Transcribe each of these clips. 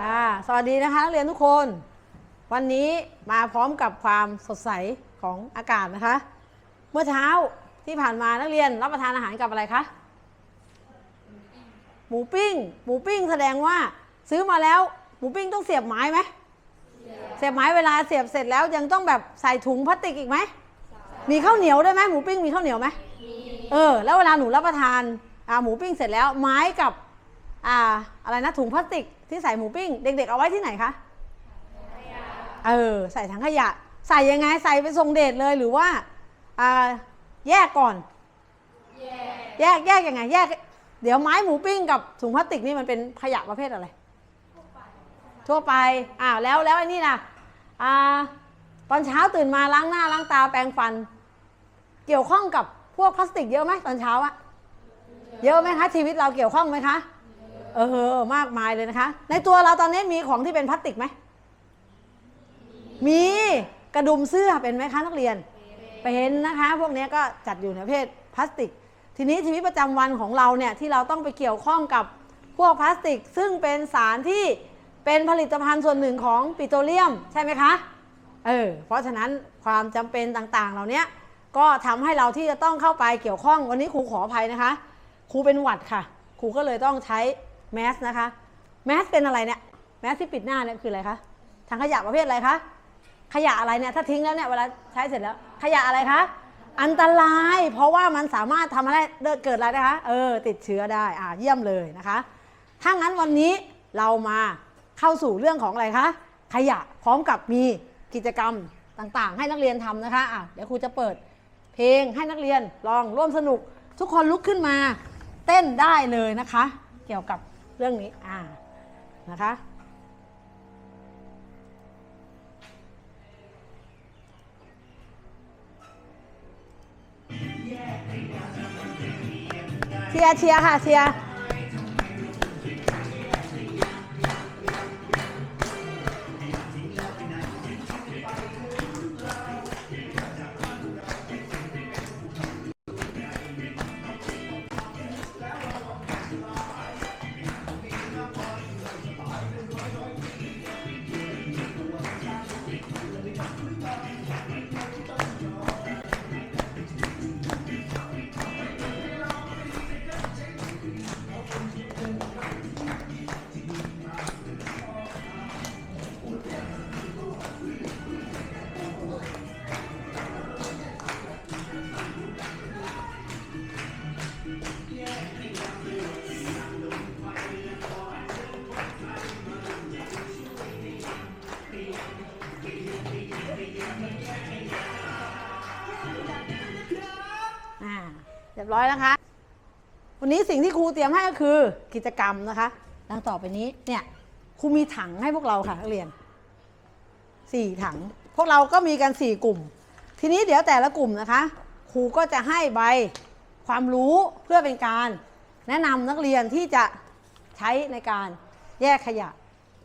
ค่ะ สวัสดีนะคะนักเรียนทุกคน วันนี้มาพร้อมกับความสดใสของอากาศนะคะ เมื่อเช้าที่ผ่านมานักเรียนรับประทานอาหารกับอะไรคะหมูปิ้ง หมูปิ้งแสดงว่าซื้อมาแล้วหมูปิ้งต้องเสียบไม้ไหมเสียบไม้เวลาเสียบเสร็จแล้วยังต้องแบบใส่ถุงพลาสติกอีกไหมมีข้าวเหนียวได้ไหมหมูปิ้งมีข้าวเหนียวไหมเออแล้วเวลาหนูรับประทานอ่าหมูปิ้งเสร็จแล้วไม้กับ อ่าอะไรนะถุงพลาสติกที่ใส่หมูปิ้ง เด็กๆเอาไว้ที่ไหนคะเออใส่ถังขยะ ใส่ยังไงใส่ไปทรงเดชเลยหรือว่าอ่าแยกก่อน แยกแยกยังไง แยก เดี๋ยวไม้หมูปิ้งกับถุงพลาสติกนี่มันเป็นขยะประเภทอะไร ทั่วไปอ้าวแล้วแล้วไอ้นี่นะอ่าตอนเช้าตื่นมาล้างหน้าล้างตาแปรงฟัน เกี่ยวข้องกับพวกพลาสติกเยอะไหมตอนเช้าอะเยอะไหมคะชีวิตเราเกี่ยวข้องไหมคะ เออ มากมายเลยนะคะ ในตัวเราตอนนี้มีของที่เป็นพลาสติกไหม มีกระดุมเสื้อเป็นไหมคะนักเรียน เป็นนะคะ พวกนี้ก็จัดอยู่ในประเภทพลาสติก ทีนี้ชีวิตประจำวันของเราเนี่ยที่เราต้องไปเกี่ยวข้องกับพวกพลาสติก ซึ่งเป็นสารที่เป็นผลิตภัณฑ์ส่วนหนึ่งของปิโตรเลียมใช่ไหมคะ เออ เพราะฉะนั้นความจำเป็นต่างๆ เหล่านี้ก็ทำให้เราที่จะต้องเข้าไปเกี่ยวข้องวันนี้ครูขออภัยนะคะ ครูเป็นหวัดค่ะ ครูก็เลยต้องใช้ แมสนะคะ แมสเป็นอะไรเนี่ย แมสที่ปิดหน้าเนี่ยคืออะไรคะถังขยะประเภทอะไรคะ ขยะอะไรเนี่ย ถ้าทิ้งแล้วเนี่ยเวลาใช้เสร็จแล้ว ขยะอะไรคะ อันตราย เพราะว่ามันสามารถทำอะไรเกิดอะไรนะคะ เออ ติดเชื้อได้ อ่า เยี่ยมเลยนะคะ ถ้างั้นวันนี้เรามาเข้าสู่เรื่องของอะไรคะ ขยะ พร้อมกับมีกิจกรรมต่างๆ ให้นักเรียนทำนะคะ อะ เดี๋ยวครูจะเปิดเพลงให้นักเรียนลองร่วมสนุก ทุกคนลุกขึ้นมา เต้นได้เลยนะคะ เกี่ยวกับ เรื่องนี้อ่านะคะเชียร์เชียร์ค่ะเชียร์ ร้อยนะคะ วันนี้สิ่งที่ครูเตรียมให้ก็คือกิจกรรมนะคะ ดังต่อไปนี้เนี่ยครูมีถังให้พวกเราค่ะนักเรียนสี่ถัง พวกเราก็มีกันสี่กลุ่ม ทีนี้เดี๋ยวแต่ละกลุ่มนะคะ ครูก็จะให้ใบความรู้เพื่อเป็นการ แนะนำนักเรียนที่จะใช้ในการแยกขยะ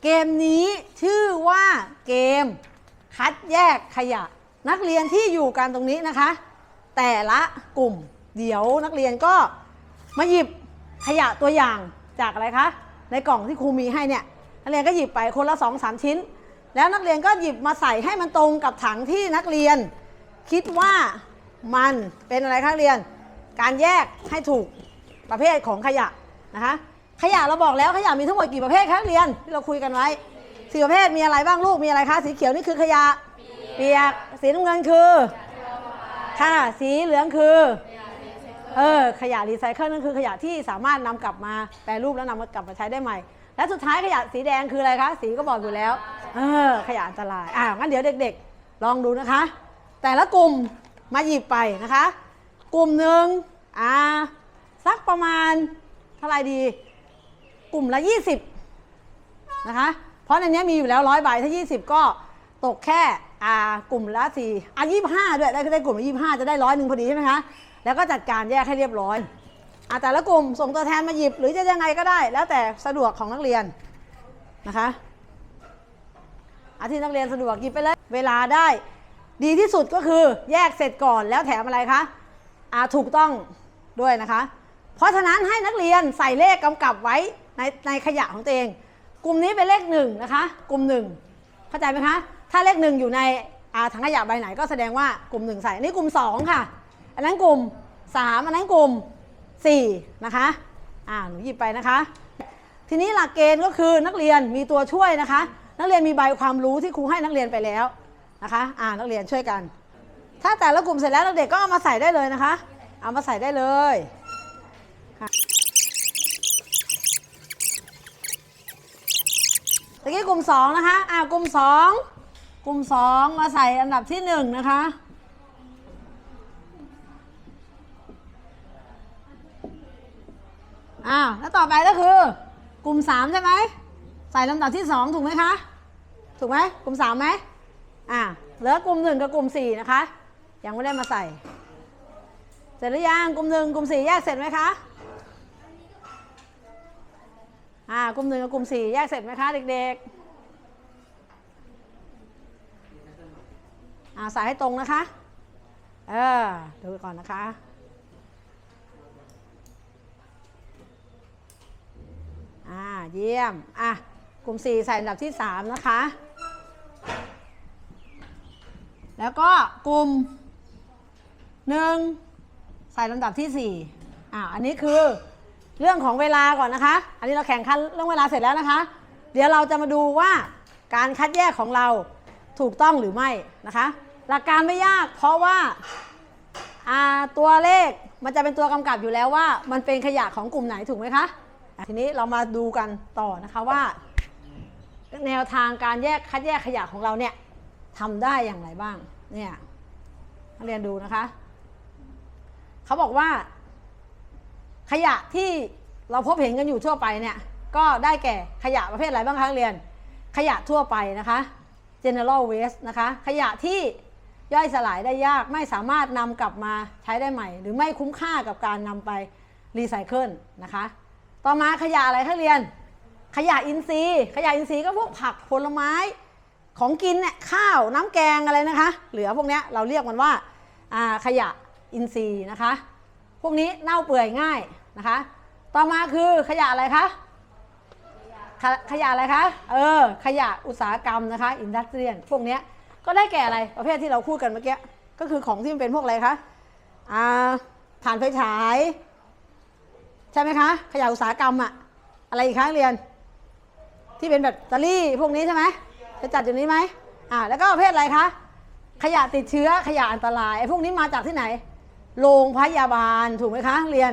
เกมนี้ชื่อว่าเกม คัดแยกขยะ นักเรียนที่อยู่กันตรงนี้นะคะ แต่ละกลุ่ม เดี๋ยวนักเรียนก็มาหยิบขยะตัวอย่างจากอะไรคะ ในกล่องที่ครูมีให้เนี่ยนักเรียนก็หยิบไปคนละสองสามชิ้น แล้วนักเรียนก็หยิบมาใส่ให้มันตรงกับถังที่นักเรียน คิดว่ามันเป็นอะไรคะเรียน การแยกให้ถูกประเภทของขยะนะคะขยะเราบอกแล้วขยะมีทั้งหมดกี่ประเภทคะเรียนที่เราคุยกันไว้สีประเภทมีอะไรบ้างลูกมีอะไรคะสีเขียวนี่คือขยะ เปียกสีน้ำเงินคือ ค่ะ สีเหลืองคือ เออขยะรีไซเคิลนั่นคือขยะที่สามารถนำกลับมาแปรรูปแล้วนำมากลับมาใช้ได้ใหม่ และสุดท้ายขยะสีแดงคืออะไรคะสีก็บอกอยู่แล้วเออขยะอันตรายอ่างั้นเดี๋ยวเด็ก ๆ ลองดูนะคะ แต่ละกลุ่มมาหยิบไปนะคะ กลุ่มหนึ่งอ่าสักประมาณเท่าไหร่ดี กลุ่มละ 20นะคะเพราะในนี้มีอยู่แล้วร้อยใบถ้า 20 ก็ตกแค่อ่ากลุ่มละสี่อะยี่ห้าด้วยได้ได้กลุ่มละยี่ห้าจะได้ร้อยหนึ่งพอดีใช่ไหมคะ แล้วก็จัดการแยกให้เรียบร้อยอะแต่ละกลุ่มส่งตัวแทนมาหยิบ หรือจะยังไงก็ได้ แล้วแต่สะดวกของนักเรียนนะคะอาที่นักเรียนสะดวกหยิบไปเลยเวลาได้ ดีที่สุดก็คือแยกเสร็จก่อนแล้วแถมอะไรคะอาถูกต้องด้วยนะคะ เพราะฉะนั้นให้นักเรียนใส่เลขกำกับไว้ในในขยะของตัวเอง กลุ่มนี้เป็นเลขหนึ่งนะคะ กลุ่มหนึ่งเข้าใจไหมคะ ถ้าเลขหนึ่งอยู่ในอาถังขยะใบไหนก็แสดงว่ากลุ่มหนึ่งใส่นนี้กลุ่มสองค่ะ อันนั้นกลุ่มสามอันนั้นกลุ่มสี่นะคะ อ่า หนูหยิบไปนะคะ ทีนี้หลักเกณฑ์ก็คือนักเรียนมีตัวช่วยนะคะ นักเรียนมีใบความรู้ที่ครูให้นักเรียนไปแล้วนะคะ อ่า นักเรียนช่วยกัน ถ้าแต่ละกลุ่มเสร็จแล้วเด็กก็เอามาใส่ได้เลยนะคะ เอามาใส่ได้เลยตะกี้กลุ่มสองนะคะ อ่ากลุ่มสองกลุ่มสองมาใส่อันดับที่หนึ่งนะคะ อ้าวแล้วต่อไปก็คือ กลุ่มสามใช่ไหมใส่ลำดับที่สองถูกไหมคะ ถูกไหมกลุ่มสามไหมอ่าเหลือกลุ่มหนึ่งกับกลุ่มสี่นะคะ ยังไม่ได้มาใส่ เสร็จหรือยังกลุ่มหนึ่งกลุ่มสี่แยกเสร็จไหมคะอ่ากลุ่มหนึ่งกับกลุ่มสี่แยกเสร็จไหมคะเด็กๆอ่าใส่ให้ตรงนะคะ เออดูก่อนนะคะ อ่า เยี่ยม อะ กลุ่ม 4 ใส่อันดับที่ 3 นะคะ แล้วก็กลุ่ม 1 ใส่ลำดับที่ 4อ่าอันนี้คือเรื่องของเวลาก่อนนะคะ อันนี้เราแข่งขันเรื่องเวลาเสร็จแล้วนะคะ เดี๋ยวเราจะมาดูว่าการคัดแยกของเราถูกต้องหรือไม่นะคะ หลักการไม่ยากเพราะว่าอ่าตัวเลขมันจะเป็นตัวกำกับอยู่แล้วว่า มันเป็นขยะของกลุ่มไหนถูกไหมคะ ทีนี้เรามาดูกันต่อนะคะว่า แนวทางการแยกคัดแยกขยะของเราเนี่ยทำได้อย่างไรบ้างเนี่ยนักเรียนดูนะคะ เขาบอกว่า ขยะที่เราพบเห็นกันอยู่ทั่วไปเนี่ย ก็ได้แก่ขยะประเภทอะไรบ้างคะเรียน ขยะทั่วไปนะคะ general waste นะคะ ขยะที่ย่อยสลายได้ยากไม่สามารถนำกลับมาใช้ได้ใหม่ หรือไม่คุ้มค่ากับการนำไปรีไซเคิลนะคะ ต่อมาขยะอะไรคะเรียน ขยะอินทรีย์ ขยะอินทรีย์ก็พวกผักผลไม้ ของกินเนี่ยข้าวน้ำแกงอะไรนะคะ เหลือพวกเนี้ยเราเรียกมันว่าขยะอินทรีย์นะคะ พวกนี้เน่าเปื่อยง่ายนะคะ ต่อมาคือขยะอะไรคะขขยะอะไรคะ เออ ขยะอุตสาหกรรมนะคะ อินดัสเทรียลพวกเนี้ยก็ได้แก่อะไร ประเภทที่เราพูดกันเมื่อกี้ ก็คือของที่มันเป็นพวกอะไรคะ อ่า ถ่านไฟฉาย ใช่ไหมคะขยะอุตสาหกรรมอะอะไรอีกคะเรียน ที่เป็นแบตเตอรี่พวกนี้ใช่ไหมจะจัดอยู่นี้ไหมอ่าแล้วก็ประเภทอะไรคะขยะติดเชื้อขยะอันตรายไอ้พวกนี้มาจากที่ไหน โรงพยาบาลถูกไหมคะเรียน